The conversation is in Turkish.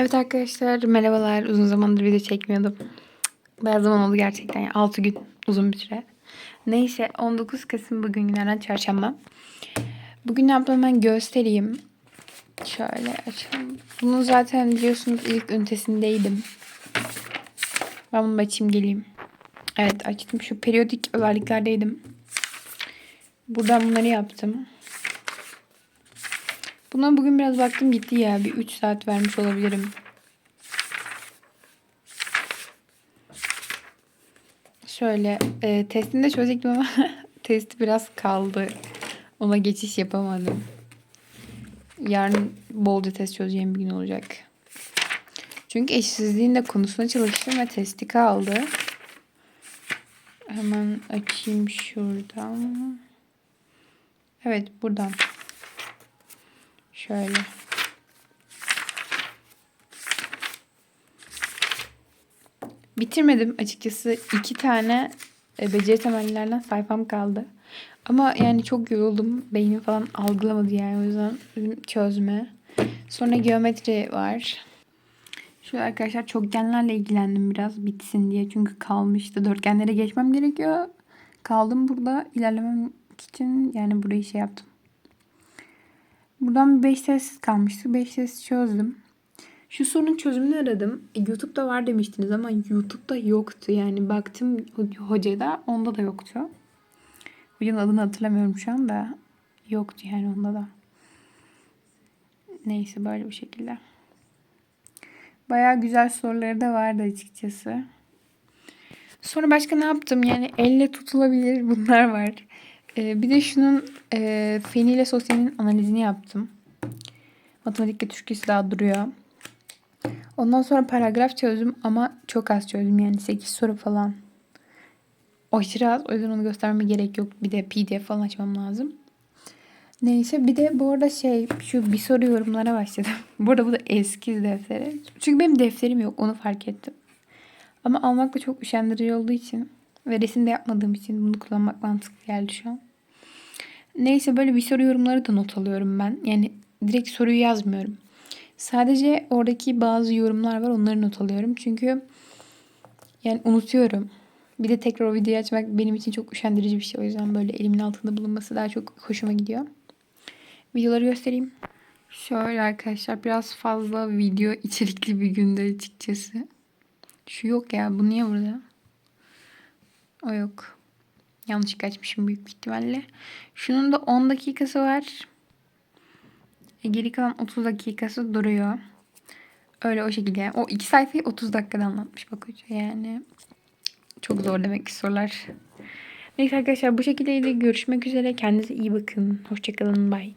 Evet arkadaşlar merhabalar. Uzun zamandır video çekmiyordum. Bayağı zaman oldu gerçekten. Yani 6 gün uzun bir süre. Neyse 19 Kasım bugün günlerden çarşamba. Bugün ne yaptığımı ben göstereyim. Şöyle açalım. Bunu zaten biliyorsunuz ilk ünitesindeydim. Ben bunu açayım geleyim. Evet açtım. Şu periyodik özelliklerdeydim. Buradan bunları yaptım. Buna bugün biraz baktım gitti ya. Bir 3 saat vermiş olabilirim. Şöyle e, testini de çözecektim ama testi biraz kaldı. Ona geçiş yapamadım. Yarın bolca test çözeceğim bir gün olacak. Çünkü eşsizliğin de konusuna çalıştım ve testi kaldı. Hemen açayım şuradan. Evet buradan. Şöyle. Bitirmedim açıkçası. iki tane e, beceri temellilerden sayfam kaldı. Ama yani çok yoruldum. Beynim falan algılamadı yani. O yüzden çözme. Sonra geometri var. Şu arkadaşlar çokgenlerle ilgilendim biraz bitsin diye. Çünkü kalmıştı. Dörtgenlere geçmem gerekiyor. Kaldım burada ilerlemem için yani burayı şey yaptım. Buradan bir 5 test kalmıştı. 5 test çözdüm. Şu sorunun çözümünü aradım. E, YouTube'da var demiştiniz ama YouTube'da yoktu. Yani baktım hocada onda da yoktu. Hocanın adını hatırlamıyorum şu anda. Yoktu yani onda da. Neyse böyle bir şekilde. Bayağı güzel soruları da vardı açıkçası. Sonra başka ne yaptım? Yani elle tutulabilir bunlar var. Ee, bir de şunun e, fen ile sosyalin analizini yaptım. Matematikle Türkçesi daha duruyor. Ondan sonra paragraf çözdüm ama çok az çözdüm. Yani 8 soru falan. Aşırı az. O yüzden onu göstermeme gerek yok. Bir de pdf falan açmam lazım. Neyse bir de bu arada şey şu bir soru yorumlara başladım. bu arada bu da eski defteri. Çünkü benim defterim yok onu fark ettim. Ama almak da çok üşendirici olduğu için ve resim de yapmadığım için bunu kullanmak mantıklı geldi şu an. Neyse böyle bir soru yorumları da not alıyorum ben. Yani direkt soruyu yazmıyorum. Sadece oradaki bazı yorumlar var onları not alıyorum. Çünkü yani unutuyorum. Bir de tekrar o videoyu açmak benim için çok üşendirici bir şey. O yüzden böyle elimin altında bulunması daha çok hoşuma gidiyor. Videoları göstereyim. Şöyle arkadaşlar biraz fazla video içerikli bir günde açıkçası. Şu yok ya. Bu niye burada? O yok. Yanlış açmışım büyük bir ihtimalle. Şunun da 10 dakikası var. E, geri kalan 30 dakikası duruyor. Öyle o şekilde. O iki sayfayı 30 dakikada anlatmış bak. Yani çok zor demek ki sorular. Neyse arkadaşlar bu şekilde görüşmek üzere. Kendinize iyi bakın. Hoşçakalın. Bye.